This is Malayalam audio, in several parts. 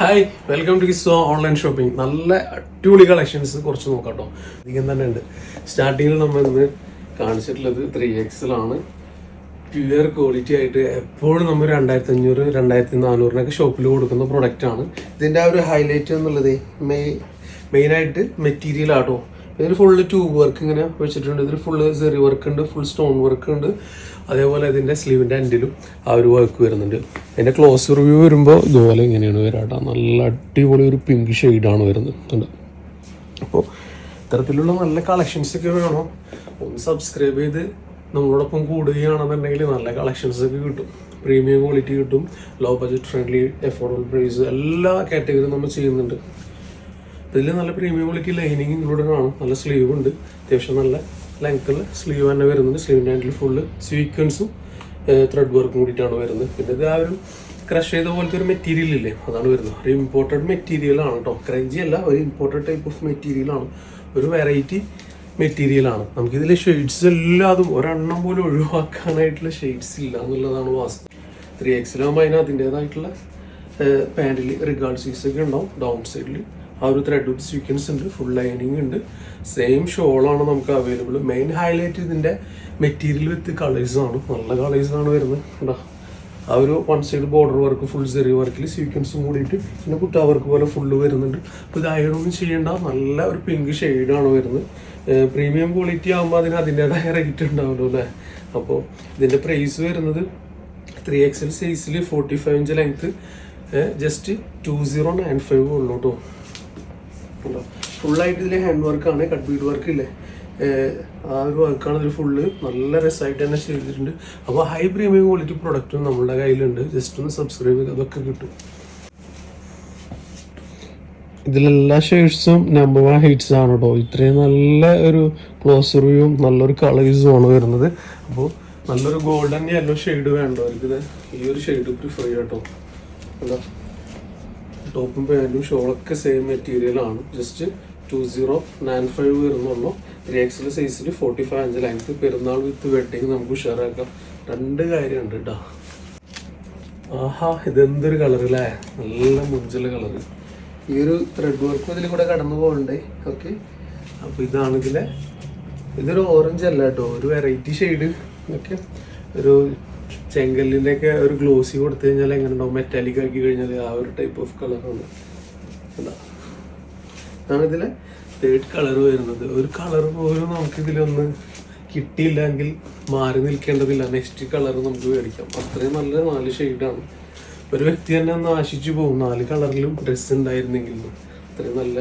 Hi welcome to Kiso online shopping നല്ല അടിപൊളി കളക്ഷൻസ് കുറച്ച് നോക്കാം കേട്ടോ. അധികം തന്നെ ഉണ്ട്. സ്റ്റാർട്ടിങ്ങിൽ നമ്മൾ ഇന്ന് കാണിച്ചിട്ടുള്ളത് ത്രീ എക്സിലാണ് പ്യുവർ ക്വാളിറ്റി ആയിട്ട് എപ്പോഴും നമ്മൾ രണ്ടായിരത്തി അഞ്ഞൂറ് രണ്ടായിരത്തി നാനൂറിനൊക്കെ ഷോപ്പിൽ കൊടുക്കുന്ന പ്രൊഡക്റ്റ് ആണ്. ഇതിന്റെ ആ ഒരു ഹൈലൈറ്റ് എന്നുള്ളത് മെയ് മെയിനായിട്ട് മെറ്റീരിയൽ ആട്ടോ ഇതിൽ ഫുള്ള് ട്യൂബ് വർക്ക് ഇങ്ങനെ വെച്ചിട്ടുണ്ട്. ഇതിൽ ഫുള്ള് സെറി വർക്ക് ഉണ്ട് ഫുൾ സ്റ്റോൺ വർക്ക് ഉണ്ട്. അതേപോലെ ഇതിന്റെ സ്ലീവിന്റെ എൻഡിലും ആ ഒരു വർക്ക് വരുന്നുണ്ട്. അതിന്റെ ക്ലോസ് റിവ്യൂ വരുമ്പോൾ ഇതുപോലെ ഇങ്ങനെയാണ് വരാട്ടോ നല്ല അടിപൊളി ഒരു പിങ്ക് ഷെയ്ഡാണ് വരുന്നത്. അപ്പോൾ ഇത്തരത്തിലുള്ള നല്ല കളക്ഷൻസ് ഒക്കെ വേണം? ഒന്ന് സബ്സ്ക്രൈബ് ചെയ്ത് നമ്മളോടൊപ്പം കൂടുകയാണെന്നുണ്ടെങ്കിൽ നല്ല കളക്ഷൻസ് ഒക്കെ കിട്ടും. പ്രീമിയം ക്വാളിറ്റി കിട്ടും. Low budget friendly affordable price എല്ലാ കാറ്റഗറിയും നമ്മൾ ചെയ്യുന്നുണ്ട്. ഇതിൽ നല്ല പ്രീമിയം ക്വാളിറ്റി ലൈനിങ് ഇൻക്ലൂഡഡ് ആണ്. നല്ല സ്ലീവ് ഉണ്ട്. അത്യാവശ്യം നല്ല ലെങ്ത്തിൽ സ്ലീവ് തന്നെ വരുന്നത് സ്ലീവിന്റെ ഹാൻഡിൽ ഫുള്ള് സീക്വൻസും ത്രെഡ് വർക്കും കൂടിയിട്ടാണ് വരുന്നത്. പിന്നെ ഇത് ആ ഒരു ക്രഷ് ചെയ്ത പോലത്തെ ഒരു മെറ്റീരിയൽ ഇല്ലേ അതാണ് വരുന്നത്. ഒരു ഇമ്പോർട്ടഡ് മെറ്റീരിയൽ ആണ് കേട്ടോ ക്രഞ്ചി അല്ല ഒരു ഇമ്പോർട്ടഡ് ടൈപ്പ് ഓഫ് മെറ്റീരിയൽ ആണ്. ഒരു വെറൈറ്റി മെറ്റീരിയലാണ് നമുക്കിതിലെ ഷെയ്ഡ്സ് എല്ലാതും ഒരെണ്ണം പോലും ഒഴിവാക്കാനായിട്ടുള്ള ഷെയ്ഡ്സ് ഇല്ല എന്നുള്ളതാണ് വാസ്തവം. ത്രീ എക്സിലാകുമ്പോൾ അതിന് അതിന്റേതായിട്ടുള്ള പാന്റിൽ റിഗാർഡ് സീസൊക്കെ ഉണ്ടാവും. ഡൗൺ സൈഡിൽ ആ ഒരു ത്രെഡ് സീക്വൻസ് ഉണ്ട്. ഫുൾ ലൈനിങ് ഉണ്ട്. സെയിം ഷോളാണ് നമുക്ക് അവൈലബിൾ മെയിൻ ഹൈലൈറ്റ് ഇതിന്റെ മെറ്റീരിയൽ വിത്ത് കളേഴ്സ് ആണ്. നല്ല കളേഴ്സ് ആണ് വരുന്നത്. ആ ഒരു one side border work full ചെറിയ വർക്കിൽ സീക്വൻസും കൂടിയിട്ട് പിന്നെ കുട്ടാ വർക്ക് പോലെ ഫുള്ള് വരുന്നുണ്ട്. അപ്പോൾ ഇത് അയണൊന്നും ചെയ്യേണ്ട. നല്ല ഒരു പിങ്ക് ഷെയ്ഡാണ് വരുന്നത്. പ്രീമിയം ക്വാളിറ്റി ആകുമ്പോൾ അതിന് അതിന്റെതായ റേറ്റ് ഉണ്ടാവുമല്ലോ അല്ലേ? അപ്പോൾ ഇതിന്റെ പ്രൈസ് വരുന്നത് ത്രീ എക്സൽ സൈസിൽ forty five inch length just two zero nine five ഉള്ളൂ കേട്ടോ ഉണ്ടോ ഫുള്ളായിട്ട് ഇതിൽ ഹാൻഡ് വർക്കാണ് കട്ട് ബീഡ് വർക്ക് ഇല്ലേ? ആ ഒരു വർക്കാണ് ഇതിൽ ഫുള്ള് നല്ല രസമായിട്ട് തന്നെ ചെയ്തിട്ടുണ്ട്. അപ്പോൾ ഹൈ പ്രീമിയം ക്വാളിറ്റി പ്രൊഡക്റ്റും നമ്മളുടെ കയ്യിലുണ്ട്. ജസ്റ്റ് ഒന്ന് സബ്സ്ക്രൈബ് ചെയ്ത് അതൊക്കെ കിട്ടും. ഇതിലെല്ലാ ഷെയ്ഡ്സും നമ്പർ വൺ ഹിറ്റ്സ് ആണ് കേട്ടോ ഇത്രയും നല്ല ഒരു ക്ലോസ് റിവ്യൂവും നല്ലൊരു കളേഴ്സും ആണ് വരുന്നത്. അപ്പോൾ നല്ലൊരു ഗോൾഡൻ യെല്ലോ ഷെയ്ഡ് വേണ്ടവർക്ക് ഇത് ഈ ഒരു ഷെയ്ഡ് പ്രിഫർ ചെയ്യാം കേട്ടോ എന്താ ടോപ്പും പാന്റും ഷോളൊക്കെ സെയിം മെറ്റീരിയൽ ആണ്. Just two zero nine five വരുന്നുള്ളൂ ത്രീ എക്സിൽ സൈസിൽ ഫോർട്ടി ഫൈവ് അഞ്ച് ലെങ്ത് പെരുന്നാൾ വിത്ത് വെഡിങ് നമുക്ക് ഉഷാറാക്കാം. രണ്ട് കാര്യമുണ്ട് കേട്ടോ ആഹാ ഇതെന്തൊരു കളർ അല്ലേ നല്ല മുഞ്ചൽ കളറ് ഈ ഒരു ത്രെഡ് വർക്കും ഇതിൽ കൂടെ കടന്നു പോകണ്ടേ? ഓക്കെ അപ്പോൾ ഇതാണെങ്കിൽ ഇതൊരു ഓറഞ്ച് അല്ല കേട്ടോ ഒരു വെറൈറ്റി ഷെയ്ഡ് ഓക്കെ ഒരു ചെങ്കല്ലിന്റെ ഒക്കെ ഒരു ഗ്ലോസി കൊടുത്തു കഴിഞ്ഞാൽ എങ്ങനെ ഉണ്ടാവും മെറ്റാലിക് ആക്കി കഴിഞ്ഞാൽ ആ ഒരു ടൈപ്പ് ഓഫ് കളറാണ് അതാ. ഇതാണ് ഇതിലെ തേർഡ് കളർ വരുന്നത്. ഒരു കളർ പോലും നമുക്ക് ഇതിലൊന്ന് കിട്ടിയില്ലെങ്കിൽ മാറി നിൽക്കേണ്ടതില്ല. നെക്സ്റ്റ് കളർ നമുക്ക് മേടിക്കാം. അത്രയും നല്ല നാല് ഷെയ്ഡാണ് ഒരു വ്യക്തി തന്നെ ഒന്ന് ആശിച്ചു പോകും. നാല് കളറിലും ഡ്രസ്സ് ഉണ്ടായിരുന്നെങ്കിൽ. അത്രയും നല്ല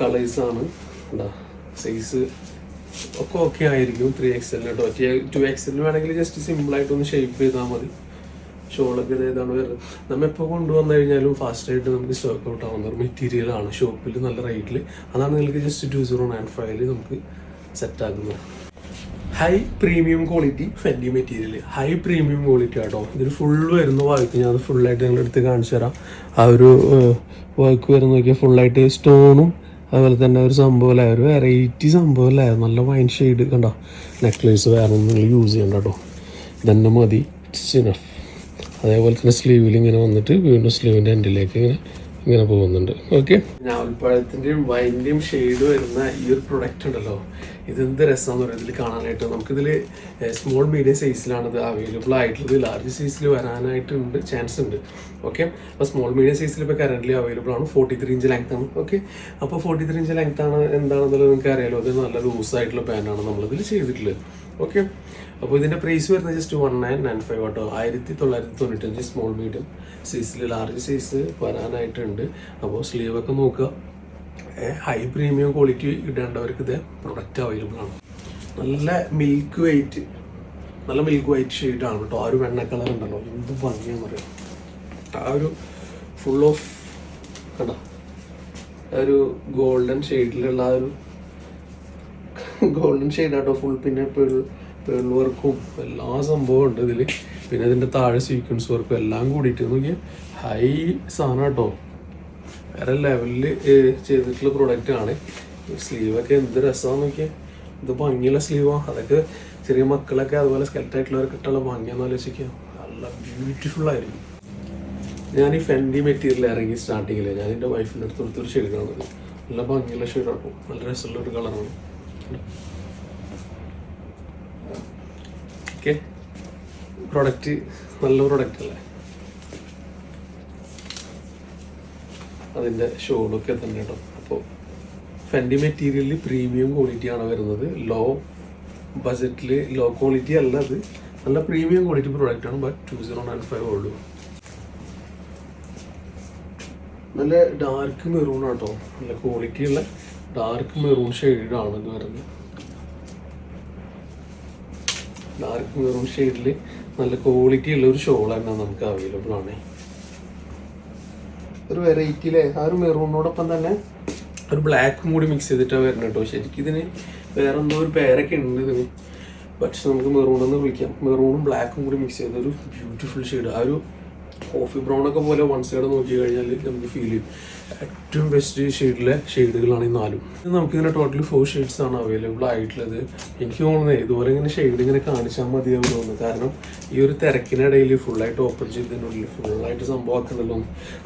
കളേഴ്സാണ് എന്താ സൈസ് ഒക്കെ ഓക്കെ ആയിരിക്കും. ത്രീ എക്സലിന് കേട്ടോ ടു എക്സലിന് വേണമെങ്കിൽ ജസ്റ്റ് സിമ്പിളായിട്ട് ഒന്ന് ഷേപ്പ് ചെയ്താൽ മതി. ഷോളൊക്കെ ഇതാണ് വരുന്നത് നമ്മൾ എപ്പോൾ കൊണ്ടുവന്നു കഴിഞ്ഞാലും ഫാസ്റ്റായിട്ട് നമുക്ക് സ്റ്റോക്ക് ഔട്ട് ആവുന്ന ഒരു മെറ്റീരിയൽ ആണ് ഷോപ്പിൽ നല്ല റേറ്റിൽ അതാണ് നിങ്ങൾക്ക് ജസ്റ്റ് ടു സീറോ നയൻ ഫൈവിൽ നമുക്ക് സെറ്റ് ആക്കുന്നത്. High premium quality Fendi material high premium quality ആട്ടോ. ഇതിൽ ഫുൾ വരുന്ന വർക്ക് ഞാൻ അത് ഫുള്ളായിട്ട് നിങ്ങളുടെ അടുത്ത് കാണിച്ചു തരാം ആ ഒരു വർക്ക് വരുന്ന നോക്കിയാൽ ഫുള്ളായിട്ട് സ്റ്റോണും അതുപോലെ തന്നെ ഒരു സംഭവമല്ല ഒരു വെറൈറ്റി സംഭവമല്ലേ? നല്ല വൈൻ ഷെയ്ഡ് കണ്ടോ? നെക്ലേസ് വേറെ ഒന്നും യൂസ് ചെയ്യണ്ട കേട്ടോ. ഇതന്നെ മതി. ഇറ്റ്സ് ഇനഫ് അതേപോലെ തന്നെ സ്ലീവിൽ ഇങ്ങനെ വന്നിട്ട് വീണ്ടും സ്ലീവിന്റെ എൻഡിലേക്ക് ഇങ്ങനെ ഇങ്ങനെ പോകുന്നുണ്ട്. ഓക്കെ ഞാവൽപ്പഴത്തിന്റെയും വൈന്റെയും ഷെയ്ഡ് വരുന്ന ഈ ഒരു പ്രൊഡക്റ്റ് ഉണ്ടല്ലോ. ഇതെന്ത് രസമാണെന്ന് പറയുന്നത് ഇതിൽ കാണാനായിട്ട് നമുക്കിതിൽ സ്മോൾ മീഡിയം സൈസിലാണ് ഇത് അവൈലബിൾ ആയിട്ടുള്ളത്. ലാർജ് സൈസിൽ വരാനായിട്ടുണ്ട് ചാൻസ് ഉണ്ട്. ഓക്കെ അപ്പോൾ സ്മോൾ മീഡിയം സൈസിൽ ഇപ്പോൾ കറന്റ് അവൈലബിൾ ആണ്. ഫോർട്ടി ത്രീ ഇഞ്ച് ലെങ്ത് ആണ്. ഓക്കെ അപ്പോൾ ഫോർട്ടി ത്രീ ഇഞ്ച് ലെങ്ത് ആണ് എന്താണെന്നുള്ളത് നിങ്ങൾക്ക് അറിയാലോ അത് നല്ല ലൂസ് ആയിട്ടുള്ള പാന്റാണ് നമ്മളിതിൽ ചെയ്തിട്ടുള്ളത്. ഓക്കെ അപ്പോൾ ഇതിന്റെ പ്രൈസ് വരുന്നത് just one nine nine five കേട്ടോ ആയിരത്തി തൊള്ളായിരത്തി തൊണ്ണൂറ്റഞ്ച് സ്മോൾ മീഡിയം സൈസിൽ ലാർജ് സൈസ് വരാനായിട്ടുണ്ട് അപ്പോൾ സ്ലീവൊക്കെ നോക്കുക. ഹൈ പ്രീമിയം ക്വാളിറ്റി ഇടേണ്ടവർക്ക് ഇത് പ്രൊഡക്റ്റ് അവൈലബിൾ ആണ്. നല്ല മിൽക്ക് വൈറ്റ് നല്ല മിൽക്ക് വൈറ്റ് ഷെയ്ഡാണ് കേട്ടോ ആ ഒരു വെണ്ണ കളർ ഉണ്ടല്ലോ. എന്ത് ഭംഗിയാന്ന് പറയാം ആ ഒരു ഫുൾ ഓഫ് കണ്ടോ? ഒരു ഗോൾഡൻ ഷെയ്ഡിലുള്ള ആ ഒരു ഗോൾഡൻ ഷെയ്ഡാട്ടോ ഫുൾ പിന്നെ പേൾ പേൾ വർക്കും എല്ലാ സംഭവം ഉണ്ട് ഇതിൽ പിന്നെ ഇതിന്റെ താഴെ സീക്വൻസ് വർക്കും എല്ലാം കൂടിയിട്ട് നോക്കിയാൽ ഹൈ സാധനം കേട്ടോ. വേറെ ലെവലിൽ ചെയ്തിട്ടുള്ള പ്രൊഡക്റ്റ് ആണ്. സ്ലീവൊക്കെ എന്ത് രസമാണെന്ന് നോക്കിയാൽ ഇത് ഭംഗിയുള്ള സ്ലീവാണ് അതൊക്കെ ചെറിയ മക്കളൊക്കെ അതുപോലെ സ്കെൽറ്റായിട്ടുള്ളവർക്ക് ഇട്ടുള്ള ഭംഗിയാന്ന് ആലോചിക്കുക നല്ല ബ്യൂട്ടിഫുൾ ആയിരിക്കും. ഞാൻ ഈ ഫെൻഡി മെറ്റീരിയൽ ഇറങ്ങി സ്റ്റാർട്ടിങ്ങിൽ ഞാൻ എന്റെ വൈഫിന്റെ അടുത്ത് കൊടുത്തൊരു കാണുന്നത് നല്ല ഭംഗിയുള്ള ഷെയ്ഡാണ് നല്ല രസമുള്ള ഒരു കളറാണ് ഓക്കെ പ്രൊഡക്റ്റ് നല്ല പ്രൊഡക്റ്റ് അല്ലേ? അതിന്റെ ഷോളൊക്കെ തന്നെ കേട്ടോ. അപ്പോൾ ഫെൻഡി മെറ്റീരിയലിൽ പ്രീമിയം ക്വാളിറ്റി ആണ് വരുന്നത്. ലോ ബജറ്റിൽ ലോ ക്വാളിറ്റി അല്ല അത്. നല്ല പ്രീമിയം ക്വാളിറ്റി പ്രോഡക്റ്റ് ആണ് but two zero nine five ഉള്ളൂ. നല്ല ഡാർക്ക് മെറൂൺ ആട്ടോ നല്ല ക്വാളിറ്റിയുള്ള ഡാർക്ക് മെറൂൺ ഷെയ്ഡാണ് ഇത് വരുന്നത്. ഡാർക്ക് മെറൂൺ ഷെയ്ഡിൽ നല്ല ക്വാളിറ്റി ഉള്ള ഒരു ഷോൾ തന്നെ നമുക്ക് അവൈലബിൾ ആണ്. ഒരു വെറൈറ്റിയിലെ ആ ഒരു മെറൂണിനോടൊപ്പം തന്നെ? ഒരു ബ്ലാക്കും കൂടി മിക്സ് ചെയ്തിട്ടാണ് വരുന്നത് കേട്ടോ ശരിക്കും ഇതിന് വേറെ എന്തോ ഒരു പേരൊക്കെ ഉണ്ട് ഇതിന്. പക്ഷെ നമുക്ക് മെറൂൺ എന്ന് വിളിക്കാം. മെറൂണും ബ്ലാക്കും കൂടി മിക്സ് ചെയ്ത ഒരു ബ്യൂട്ടിഫുൾ ഷെയ്ഡ് ആ ഒരു കോഫി ബ്രൗൺ ഒക്കെ പോലെ വൺ സൈഡ് നോക്കി കഴിഞ്ഞാൽ നമുക്ക് ഫീൽ ചെയ്യും. ഏറ്റവും ബെസ്റ്റ് ഷെയ്ഡിലെ ഷെയ്ഡുകളാണ് ഈ നാലും. നമുക്കിങ്ങനെ ടോട്ടലി ഫോർ ഷെയ്ഡ്സ് ആണ് അവൈലബിൾ ആയിട്ടുള്ളത്. എനിക്ക് തോന്നുന്നത് ഇതുപോലെ ഇങ്ങനെ ഷെയ്ഡ് ഇങ്ങനെ കാണിച്ചാൽ മതിയാവും തോന്നുന്നു. കാരണം ഈ ഒരു തിരക്കിനിടയിൽ ഫുള്ളായിട്ട് ഓപ്പൺ ചെയ്തതിനുള്ളിൽ ഫുള്ളായിട്ട് സംഭവമാക്കുന്നുള്ളൂ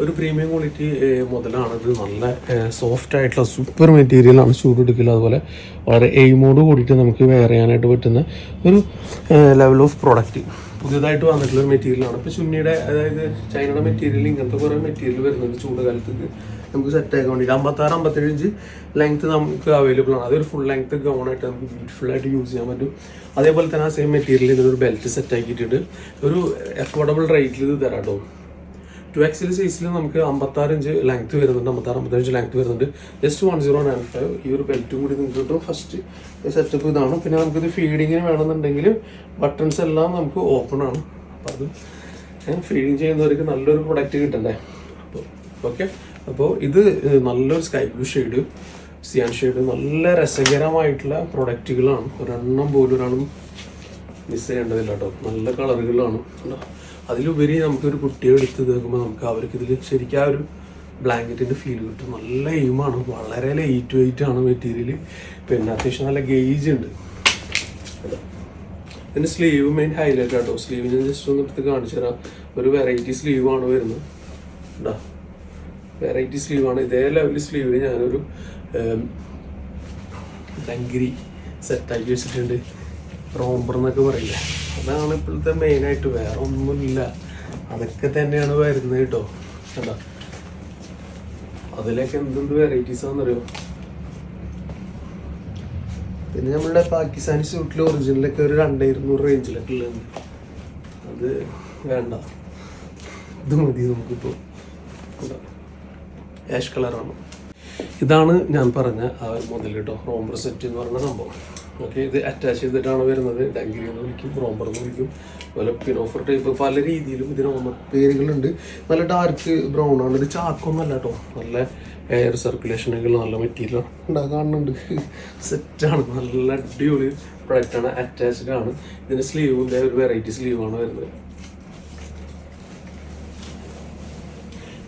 ഒരു പ്രീമിയം ക്വാളിറ്റി മുതലാണ് ഇത് നല്ല സോഫ്റ്റ് ആയിട്ടുള്ള സൂപ്പർ മെറ്റീരിയലാണ് ചൂടെടുക്കില്ല അതുപോലെ വളരെ എയിമോട് കൂടിയിട്ട് നമുക്ക് വെയർ ചെയ്യാനായിട്ട് പറ്റുന്ന ഒരു ലെവൽ ഓഫ് പ്രോഡക്റ്റ് പുതിയതായിട്ട് വന്നിട്ടുള്ള മെറ്റീരിയലാണ് ഇപ്പോൾ ചുന്നിയുടെ അതായത് ചൈനയുടെ മെറ്റീരിയൽ ഇങ്ങനത്തെ കുറേ മെറ്റീരിയൽ വരുന്നുണ്ട് ചൂട് കാലത്തേക്ക് നമുക്ക് സെറ്റ് ആക്കാൻ വേണ്ടിയിട്ട് അമ്പത്താറ് അമ്പത്തേഴ് ഇഞ്ച് ലെങ്ത് നമുക്ക് അവൈലബിൾ ആണ്. അതൊരു ഫുൾ ലെങ്ത് ഗൗൺ ആയിട്ട് നമുക്ക് ബ്യൂട്ടിഫുൾ ആയിട്ട് യൂസ് ചെയ്യാൻ പറ്റും. അതേപോലെ തന്നെ ആ സെയിം മെറ്റീരിയലിൽ ഒരു ബെൽറ്റ് സെറ്റ് ആക്കിയിട്ടുണ്ട്. ഒരു അഫോർഡബിൾ റേറ്റിൽ ഇത് തരാം കേട്ടോ ടു എക്സിൽ സൈസിൽ നമുക്ക് അമ്പത്താറ് ഇഞ്ച് ലെങ്ത് വരുന്നുണ്ട് അമ്പത്താറ് അമ്പത്തഞ്ച് ലെങ്ത് വരുന്നുണ്ട്. Just one zero nine five ഈ ഒരു ബെൽറ്റും കൂടി നിങ്ങൾക്ക് കിട്ടും. ഫസ്റ്റ് സെറ്റപ്പ് ഇതാണ്. പിന്നെ നമുക്കിത് ഫീഡിങ്ങിന് വേണമെന്നുണ്ടെങ്കിൽ ബട്ടൺസ് എല്ലാം നമുക്ക് ഓപ്പൺ ആണ്. അപ്പോൾ അത് ഫീഡിങ് ചെയ്യുന്നവർക്ക് നല്ലൊരു പ്രൊഡക്റ്റ് കിട്ടണ്ടേ? അപ്പോൾ ഓക്കെ അപ്പോൾ ഇത് നല്ലൊരു sky blue shade cyan shade നല്ല രസകരമായിട്ടുള്ള പ്രൊഡക്റ്റുകളാണ് ഒരെണ്ണം പോലും ഒരാളും മിസ് ചെയ്യേണ്ടതില്ല കേട്ടോ. നല്ല കളറുകളാണ് കണ്ടോ? അതിലുപരി നമുക്കൊരു കുട്ടിയെ എടുത്ത് നോക്കുമ്പോൾ നമുക്ക് അവർക്ക് ഇതിൽ ശരിക്കും ആ ഒരു ബ്ലാങ്കറ്റിന്റെ ഫീൽ കിട്ടും. നല്ല എയിമാണ് വളരെ ലൈറ്റ് വെയിറ്റ് ആണ് മെറ്റീരിയൽ പിന്നെ അത്യാവശ്യം നല്ല ഗേജ് ഉണ്ട്. പിന്നെ സ്ലീവ് മെയിൻ ഹൈലൈറ്റ് ആട്ടോ. സ്ലീവ് ഞാൻ ജസ്റ്റ് ഒന്ന് എടുത്ത് കാണിച്ചു തരാം. ഒരു വെറൈറ്റി സ്ലീവ് ആണ് വരുന്നത്. വെറൈറ്റി സ്ലീവ് ആണ്. ഇതേ ലെവലിൽ സ്ലീവിൽ ഞാനൊരു ഡങ്കിരി സെറ്റാക്കി വെച്ചിട്ടുണ്ട്. റോംബർ എന്നൊക്കെ പറയില്ല? അതാണ് ഇപ്പോഴത്തെ മെയിനായിട്ട് വേറെ ഒന്നുമില്ല. അതൊക്കെ തന്നെയാണ് വരുന്നത് കേട്ടോ. കണ്ടോ? അതിലൊക്കെ എന്തെന്ത് വെറൈറ്റീസ് ആണെന്നറിയോ? പിന്നെ നമ്മളുടെ പാകിസ്ഥാനി സ്യൂട്ടിൽ ഒറിജിനലൊക്കെ ഒരു രണ്ടായിരുന്നൂറ് റേഞ്ചിലൊക്കെ ഉള്ളത് അത് വേണ്ട. ഇത് മതി നമുക്കിപ്പോൾ ആഷ് കളറാണ് ഇതാണ് ഞാൻ പറഞ്ഞ ആ ഒരു മുതൽ കേട്ടോ. റോംബർ സെറ്റ് എന്ന് പറഞ്ഞ സംഭവം. ഓക്കെ ഇത് അറ്റാച്ച് ചെയ്തിട്ടാണ് വരുന്നത്. ഡങ്കിരി എന്ന് വിളിക്കും റോംബർ എന്ന് വിളിക്കും. അതുപോലെ പിനോഫർ ടൈപ്പ് പല രീതിയിലും ഇതിന് പേരുകളുണ്ട്. നല്ല ഡാർക്ക് ബ്രൗൺ ആണ്. ഇത് ചാക്കൊന്നല്ല കേട്ടോ. നല്ല എയർ സർക്കുലേഷനൊക്കെ നല്ല മെറ്റീരിയൽ ഉണ്ടാ കാണുന്നുണ്ട്. സെറ്റാണ് നല്ല അടിപൊളി ആണ്. അറ്റാച്ച്ഡ് ആണ്. ഇതിന്റെ സ്ലീവിന്റെ ഒരു വെറൈറ്റി സ്ലീവാണ് വരുന്നത്.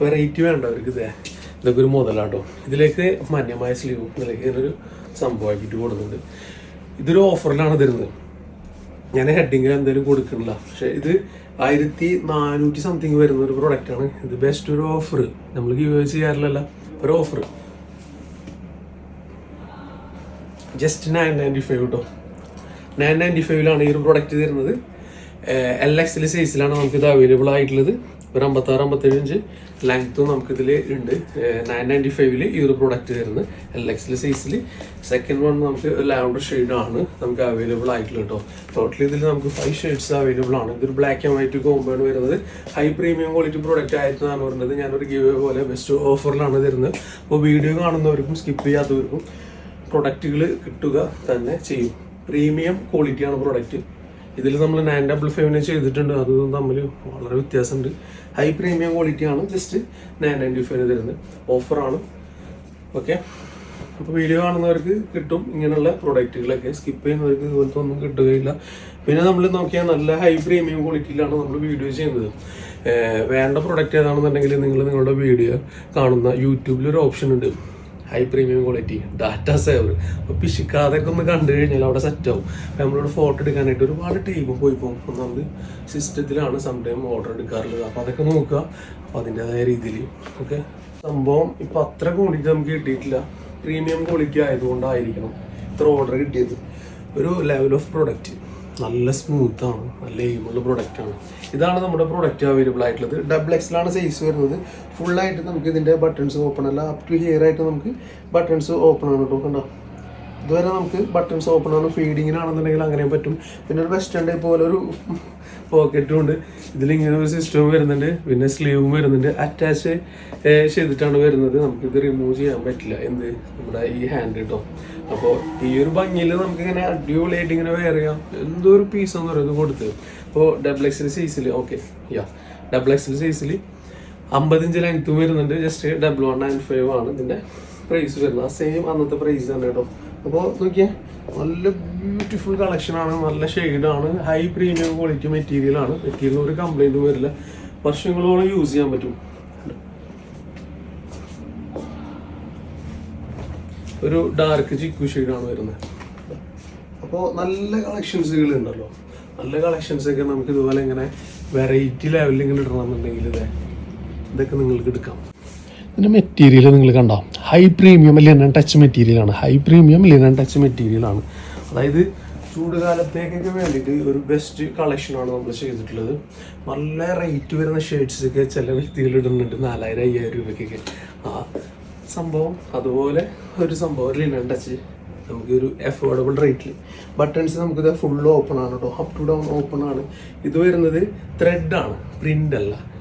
വെറൈറ്റി വേണ്ട അവർക്ക് ഇതേ. ഇതൊക്കെ ഒരു മുതലാട്ടോ ഇതിലേക്ക് മാന്യമായ സ്ലീവ് ഇതിലേക്ക് ഇങ്ങനൊരു സംഭവമാക്കിയിട്ട് കൊടുക്കുന്നുണ്ട്. ഇതൊരു ഓഫറിലാണ് തരുന്നത്. ഞാൻ ഹെഡിങ്ങിൽ എന്തായാലും കൊടുക്കണില്ല. പക്ഷേ ഇത് ആയിരത്തി നാനൂറ്റി സംതിങ് വരുന്ന ഒരു പ്രൊഡക്റ്റാണ് ഇത് ബെസ്റ്റ് ഒരു ഓഫർ നമ്മൾ ഗീവ് ചെയ്യാറില്ലല്ല. ഒരു offer just nine ninety five കേട്ടോ നയൻ നയന്റി ഫൈവിലാണ് ഈ ഒരു പ്രൊഡക്റ്റ് തരുന്നത്. എൽ എക്സിലെ സൈസിലാണ് നമുക്കിത് അവൈലബിൾ ആയിട്ടുള്ളത്. ഒരു അമ്പത്താറ് അമ്പത്തേഴ് ഇഞ്ച് ലെങ്ത്തും നമുക്കിതിൽ ഉണ്ട്. നയൻ നയന്റി ഫൈവിൽ ഈ ഒരു പ്രൊഡക്റ്റ് തരുന്നത് എൽ എക്സിൽ സൈസിൽ സെക്കൻഡ് വൺ നമുക്ക് ലാവൻഡർ ഷെയ്ഡാണ് നമുക്ക് അവൈലബിൾ ആയിട്ടുള്ള കേട്ടോ. ടോട്ടലി ഇതിൽ നമുക്ക് ഫൈവ് ഷെയ്ഡ്സ് അവൈലബിൾ ആണ്. ഇതൊരു ബ്ലാക്ക് ആൻഡ് വൈറ്റ് കോമ്പാണ് വരുന്നത്. ഹൈ പ്രീമിയം ക്വാളിറ്റി പ്രോഡക്റ്റ് ആയിട്ടാണ് വരുന്നത് ഞാനൊരു ഗിവ് പോലെ ബെസ്റ്റ് ഓഫറിലാണ് തരുന്നത്. അപ്പോൾ വീഡിയോ കാണുന്നവർക്കും സ്കിപ്പ് ചെയ്യാത്തവർക്കും പ്രൊഡക്റ്റുകൾ കിട്ടുക തന്നെ ചെയ്യും. പ്രീമിയം ക്വാളിറ്റിയാണ് പ്രൊഡക്റ്റ് ഇതിൽ നമ്മൾ നയൻ ഡബിൾ ഫൈവിനെ ചെയ്തിട്ടുണ്ട്. അത് തമ്മിൽ വളരെ വ്യത്യാസമുണ്ട്. ഹൈ പ്രീമിയം ക്വാളിറ്റി ആണ് ജസ്റ്റ് നയൻ നയന്റി ഫൈവിന് തരുന്നത്. ഓഫറാണ് ഓക്കെ അപ്പോൾ വീഡിയോ കാണുന്നവർക്ക് കിട്ടും ഇങ്ങനെയുള്ള പ്രൊഡക്റ്റുകളൊക്കെ സ്കിപ്പ് ചെയ്യുന്നവർക്ക് ഇതുപോലത്തെ ഒന്നും കിട്ടുകയില്ല. പിന്നെ നമ്മൾ നോക്കിയാൽ നല്ല ഹൈ പ്രീമിയം ക്വാളിറ്റിയിലാണ് നമ്മൾ വീഡിയോ ചെയ്യുന്നത്. വേണ്ട പ്രൊഡക്റ്റ് ഏതാണെന്നുണ്ടെങ്കിൽ നിങ്ങൾ നിങ്ങളുടെ വീഡിയോ കാണുന്ന യൂട്യൂബിൽ ഒരു ഓപ്ഷൻ ഉണ്ട്. High premium quality data saver അപ്പോൾ പിശിക്കാതൊക്കെ ഒന്ന് കണ്ടു കഴിഞ്ഞാൽ അവിടെ സെറ്റ് ആവും. നമ്മളോട് ഫോട്ടോ എടുക്കാനായിട്ട് ഒരുപാട് ടീം പോയി പോകും. ഒന്നാമത് സിസ്റ്റത്തിലാണ് സംടൈം ഓർഡർ എടുക്കാറുള്ളത്. അപ്പോൾ അതൊക്കെ നോക്കുക. അപ്പോൾ അതിന്റെതായ രീതിയിൽ. ഓക്കെ സംഭവം ഇപ്പം അത്ര ക്വാണ്ടിറ്റി നമുക്ക് കിട്ടിയിട്ടില്ല. പ്രീമിയം ക്വാളിറ്റി ആയതുകൊണ്ടായിരിക്കണം ഇത്ര ഓർഡർ കിട്ടിയത്. ഒരു ലെവൽ ഓഫ് പ്രൊഡക്റ്റ് നല്ല സ്മൂത്താണ് നല്ല എയിമുള്ള പ്രൊഡക്റ്റ് ആണ്. ഇതാണ് നമ്മുടെ പ്രൊഡക്റ്റ് അവൈലബിൾ ആയിട്ടുള്ളത്. ഡബിൾ എക്സിലാണ് സൈസ് വരുന്നത്. ഫുൾ ആയിട്ട് നമുക്ക് ഇതിന്റെ ബട്ടൺസ് ഓപ്പൺ അല്ല അപ് ടു ഹിയർ ആയിട്ട് നമുക്ക് ബട്ടൺസ് ഓപ്പൺ ആണ് കേട്ടോ കണ്ടോ? ഇതുവരെ നമുക്ക് ബട്ടൺസ് ഓപ്പൺ ആണ് ഫീഡിങ്ങിനാണെന്നുണ്ടെങ്കിൽ അങ്ങനെയും പറ്റും. പിന്നെ ഒരു വെസ്റ്റേൺ ടൈപ്പ് പോലെ ഒരു പോക്കറ്റും ഉണ്ട്. ഇതിലിങ്ങനെ ഒരു സിസ്റ്റവും വരുന്നുണ്ട്. പിന്നെ സ്ലീവും വരുന്നുണ്ട്. അറ്റാച്ച് ചെയ്തിട്ടാണ് വരുന്നത്. നമുക്കിത് റിമൂവ് ചെയ്യാൻ പറ്റില്ല. എന്ത്? നമ്മുടെ ഈ ഹാൻഡ് കേട്ടോ അപ്പോൾ ഈ ഒരു ഭംഗിയിൽ നമുക്കിങ്ങനെ അടിപൊളിയായിട്ട് ഇങ്ങനെ വെയർ ചെയ്യാം. എന്തോ ഒരു പീസ് എന്ന് പറയുന്നത് കൊടുത്ത്. അപ്പോൾ ഡബിൾ എക്സിൽ സൈസിൽ ഓക്കെ യാ ഡബിൾ എക്സിൽ സൈസിൽ അമ്പതിഞ്ച് ലെങ്ത്തും വരുന്നുണ്ട്. Just double one nine five ആണ് ഇതിന്റെ പ്രൈസ് വരുന്നത്. സെയിം അന്നത്തെ പ്രൈസ് തന്നെ കേട്ടോ. അപ്പോൾ നോക്കിയേ നല്ല ബ്യൂട്ടിഫുൾ കളക്ഷനാണ് നല്ല ഷെയ്ഡാണ് ഹൈ പ്രീമിയം ക്വാളിറ്റി മെറ്റീരിയലാണ് മെറ്റീരിയൽ ഒരു കംപ്ലൈന്റും വരില്ല. വർഷങ്ങളോളം യൂസ് ചെയ്യാൻ പറ്റും. ഒരു ഡാർക്ക് ചിക്കു ഷെയ്ഡാണ് വരുന്നത്. അപ്പോൾ നല്ല കളക്ഷൻസുകൾ ഉണ്ടല്ലോ. നല്ല കളക്ഷൻസ് ഒക്കെ നമുക്ക് ഇതുപോലെ ഇങ്ങനെ വെറൈറ്റി ലെവലിൽ ഇങ്ങനെ ഇടണമെന്നുണ്ടെങ്കിൽ ഇതേ ഇതൊക്കെ നിങ്ങൾക്ക് എടുക്കാം. ഇതിന്റെ മെറ്റീരിയൽ നിങ്ങൾ കണ്ടോ? ഹൈ പ്രീമിയം ലിനൻ ടച്ച് മെറ്റീരിയലാണ് ഹൈ പ്രീമിയം ലിനൻ ടച്ച് മെറ്റീരിയലാണ് അതായത് ചൂടുകാലത്തേക്കൊക്കെ വേണ്ടിയിട്ട് ഒരു ബെസ്റ്റ് കളക്ഷനാണ് നമ്മൾ ചെയ്തിട്ടുള്ളത്. നല്ല റേറ്റ് വരുന്ന ഷർട്ട്സ് ഒക്കെ ചില വ്യക്തികൾ ഇടുന്നുണ്ട്. നാലായിരം അയ്യായിരം രൂപയ്ക്കൊക്കെ. ആ സംഭവം അതുപോലെ ഒരു സംഭവം ലിനൻ ടച്ച് നമുക്ക് ഒരു അഫോർഡബിൾ റേറ്റിൽ ബട്ടൺസ് നമുക്കിത് ഫുൾ ഓപ്പൺ ആണ് കേട്ടോ അപ് ടു ഡൗൺ ഓപ്പൺ ആണ്. ഇത് വരുന്നത് ത്രെഡ് ആണ്. പ്രിന്റ് അല്ല.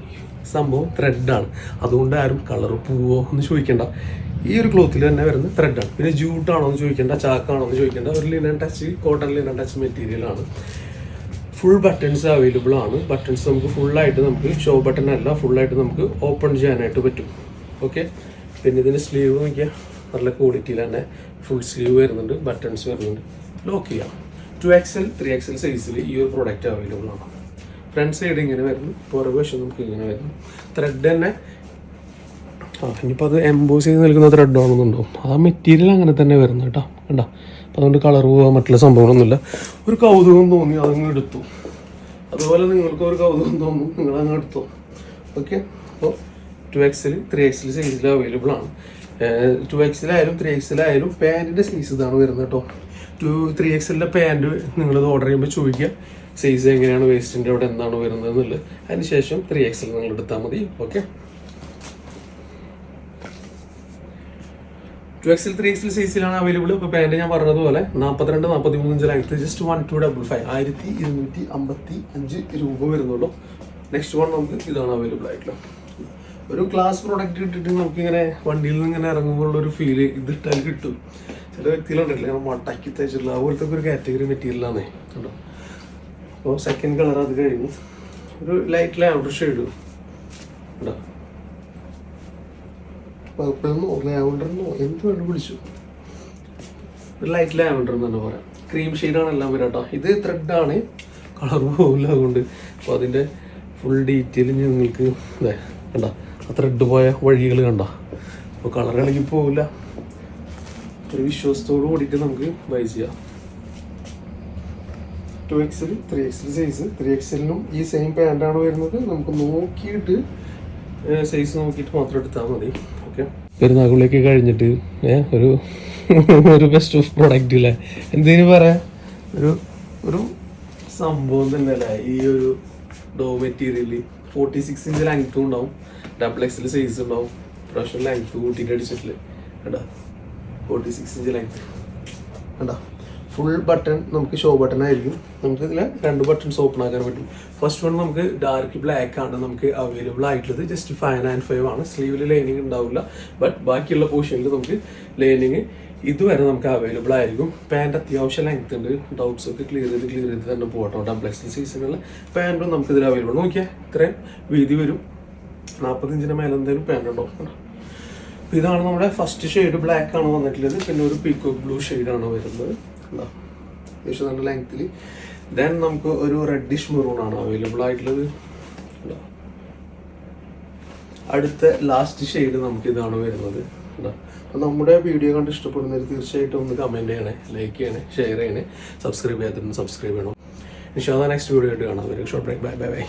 സംഭവം ത്രെഡാണ് അതുകൊണ്ട് ആരും കളർ പോവോ എന്ന് ചോദിക്കേണ്ട. ഈ ഒരു ക്ലോത്തിൽ തന്നെ വരുന്ന ത്രെഡാണ് പിന്നെ ജൂട്ടാണോ എന്ന് ചോദിക്കേണ്ട ചാക്കാണോ എന്ന് ചോദിക്കേണ്ട. ഒരു linen touch cotton linen touch material ആണ്. ഫുൾ ബട്ടൺസ് അവൈലബിൾ ആണ്. ബട്ടൺസ് നമുക്ക് ഫുള്ളായിട്ട് നമുക്ക് ഷോ ബട്ടൺ അല്ല. ഫുള്ളായിട്ട് നമുക്ക് ഓപ്പൺ ചെയ്യാനായിട്ട് പറ്റും. ഓക്കെ പിന്നെ ഇതിന് സ്ലീവ് നോക്കിയാൽ നല്ല ക്വാളിറ്റിയിൽ തന്നെ ഫുൾ സ്ലീവ് വരുന്നുണ്ട് ബട്ടൺസ് വരുന്നുണ്ട്. ലോക്ക് ചെയ്യാം. ടു എക്സൽ ത്രീ എക്സൽ സൈസിൽ ഈ ഒരു പ്രോഡക്റ്റ് അവൈലബിൾ ആണ്. ഫ്രണ്ട് സൈഡ് ഇങ്ങനെ വരുന്നു പുറകു വശം നമുക്ക് ഇങ്ങനെ വരുന്നു. ത്രെഡ് തന്നെ. ആ ഇനിയിപ്പോൾ അത് എംബോസ് ചെയ്ത് നിൽക്കുന്ന ത്രെഡ് ആണെന്നുണ്ടോ? ആ മെറ്റീരിയൽ അങ്ങനെ തന്നെ വരുന്നു കേട്ടോ. കണ്ടോ? അപ്പോൾ അതുകൊണ്ട് കളർ പോകാൻ മറ്റുള്ള സംഭവങ്ങളൊന്നുമില്ല. ഒരു കൗതുകം തോന്നി അതങ്ങ് എടുത്തു. അതുപോലെ നിങ്ങൾക്ക് ഒരു കൗതുകം തോന്നും നിങ്ങൾ അങ്ങ് എടുത്തു ഓക്കെ അപ്പോൾ ടു എക്സിൽ ത്രീ എക്സിൽ സൈസിൽ അവൈലബിൾ ആണ്. ടു എക്സിലായാലും ത്രീ എക്സിലായാലും പാന്റിന്റെ സൈസ് ഇതാണ് വരുന്നത് കേട്ടോ. ടു ത്രീ എക്സിലിന്റെ പാന്റ് നിങ്ങളിത് ഓർഡർ ചെയ്യുമ്പോൾ ചോദിക്കുക. സൈസ് എങ്ങനെയാണ് വേസ്റ്റിന്റെ അവിടെ എന്താണ് വരുന്നത് എന്നുള്ളത്. അതിന് ശേഷം ത്രീ എക്സിൽ നിങ്ങൾ എടുത്താൽ മതി ഓക്കെ ടു എക്സിൽ ത്രീ എക്സിൽ സൈസിലാണ് അവൈലബിൾ ഇപ്പോൾ പാന്റ് ഞാൻ പറഞ്ഞതുപോലെ നാൽപ്പത്തിരണ്ട് നാൽപ്പത്തി മൂന്ന് length just one two double five ആയിരത്തി ഇരുന്നൂറ്റി അമ്പത്തി അഞ്ച് രൂപ വരുന്നുള്ളൂ. നെക്സ്റ്റ് വൺ നമുക്ക് ഇതാണ് അവൈലബിൾ ആയിട്ടുള്ളത്. ഒരു ക്ലാസ് പ്രൊഡക്റ്റ് ഇട്ടിട്ട് നമുക്ക് ഇങ്ങനെ വണ്ടിയിൽ നിന്ന് ഇങ്ങനെ ഇറങ്ങുമ്പോൾ ഒരു ഫീൽ ഇതിട്ടാൽ കിട്ടും. ചില വ്യക്തികളുണ്ടല്ലോ മടക്കി തയ്ച്ചിട്ടുള്ള അതുപോലത്തെ ഒരു കാറ്റഗറി മെറ്റീരിയലാണ് കേട്ടോ അപ്പോൾ സെക്കൻഡ് കളർ അത് കഴിഞ്ഞു ഒരു ലൈറ്റ് ലാവണ്ടർ ഷെയ്ഡ് കേട്ടോ പർപ്പിളെന്നോ ലാവണ്ടറിനോ എന്ത് വേണം വിളിച്ചു. ഒരു ലൈറ്റ് ലാവണ്ടർ എന്ന് തന്നെ പറയാം. ക്രീം ഷെയ്ഡാണ് എല്ലാം വരാം കേട്ടോ ഇത് ത്രെഡാണ് കളർ പോകില്ല അതുകൊണ്ട്. അപ്പോൾ അതിന്റെ ഫുൾ ഡീറ്റെയിൽ നിങ്ങൾക്ക് ഇതേ കണ്ട? ത്രെഡ് പോയ വഴികൾ കണ്ട? അപ്പോൾ കളർ ഇളകി പോകില്ല ഒരു വിശ്വാസത്തോട് കൂടിയിട്ട് നമുക്ക് ബൈ ചെയ്യാം. ടു എക്സിൽ ത്രീ എക്സിൽ സൈസ് ത്രീ എക്സലിനും ഈ സെയിം പാന്റാണ് വരുന്നത്. നമുക്ക് നോക്കിയിട്ട് സൈസ് നോക്കിയിട്ട് മാത്രം എടുത്താൽ മതി. ഓക്കെ പെരുന്നാളിലേക്ക് കഴിഞ്ഞിട്ട് ഒരു ഒരു ബെസ്റ്റ് ഓഫ് പ്രൊഡക്റ്റ് അല്ലേ എന്തിനു പറയാ ഒരു ഒരു സംഭവം തന്നെ അല്ലേ ഈ ഒരു ഡോ മെറ്റീരിയൽ ഫോർട്ടി സിക്സ് ഇഞ്ച് ലെങ്ത്തും ഉണ്ടാവും. ഡബിൾ എക്സിൽ സൈസ് ഉണ്ടാവും പ്രൊഫഷണൽ ലെങ്ത് കൂട്ടിയിട്ട് അടിച്ചിട്ടില്ല. കണ്ടാ? ഫോർട്ടി സിക്സ് ഇഞ്ച് ലെങ്ത് കണ്ടാ? ഫുൾ ബട്ടൺ നമുക്ക് ഷോ ബട്ടൺ ആയിരിക്കും. നമുക്ക് ഇതിൽ രണ്ട് ബട്ടൺസ് ഓപ്പൺ ആക്കാൻ പറ്റും. ഫസ്റ്റ് വൺ നമുക്ക് ഡാർക്ക് ബ്ലാക്ക് ആണ് നമുക്ക് അവൈലബിൾ ആയിട്ടുള്ളത്. ജസ്റ്റ് ഫൈവ് ആൻഡ് ഫൈവ് ആണ്. സ്ലീവിൽ ലൈനിങ് ഉണ്ടാവില്ല ബട്ട് ബാക്കിയുള്ള പോർഷനിൽ നമുക്ക് ലൈനിങ് ഇതുവരെ നമുക്ക് അവൈലബിൾ ആയിരിക്കും. പാന്റ് അത്യാവശ്യം ലെങ്ത് ഉണ്ട് ഡൗട്ട്സ് ഒക്കെ ക്ലിയർ ചെയ്ത് ക്ലിയർ ചെയ്ത് തന്നെ പോകട്ടോ എക്സ് സീസണിൽ പാന്റും നമുക്ക് ഇതിൽ അവൈലബിൾ നോക്കിയാൽ ഇത്രയും വീതി വരും. നാൽപ്പത്തഞ്ചിന് മേലെ എന്തെങ്കിലും പാന്റ് ഉണ്ടോ? അപ്പോൾ ഇതാണ് നമ്മുടെ ഫസ്റ്റ് ഷെയ്ഡ് ബ്ലാക്ക് ആണ് വന്നിട്ടുള്ളത്. പിന്നെ ഒരു പീക്കോ ബ്ലൂ ആണ് വരുന്നത്. കണ്ടോ? അത്യാവശ്യം നല്ല ലെങ്ത്തിൽ ദെൻ നമുക്ക് ഒരു റെഡിഷ് മെറൂൺ ആണ് അവൈലബിൾ ആയിട്ടുള്ളത്. അടുത്ത ലാസ്റ്റ് ഷെയ്ഡ് നമുക്ക് ഇതാണ് വരുന്നത്. അപ്പോൾ നമ്മുടെ വീഡിയോ കണ്ട് ഇഷ്ടപ്പെടുന്നവർ തീർച്ചയായിട്ടും ഒന്ന് കമന്റ് ചെയ്യണേ ലൈക്ക് ചെയ്യണേ ഷെയർ ചെയ്യണേ സബ്സ്ക്രൈബ് ചെയ്യാത്തതിന് സബ്സ്ക്രൈബ് ചെയ്യണം. ഇൻഷാല്ല നെക്സ്റ്റ് വീഡിയോ ആയിട്ട് കാണാം. ഒരു short break bye bye bye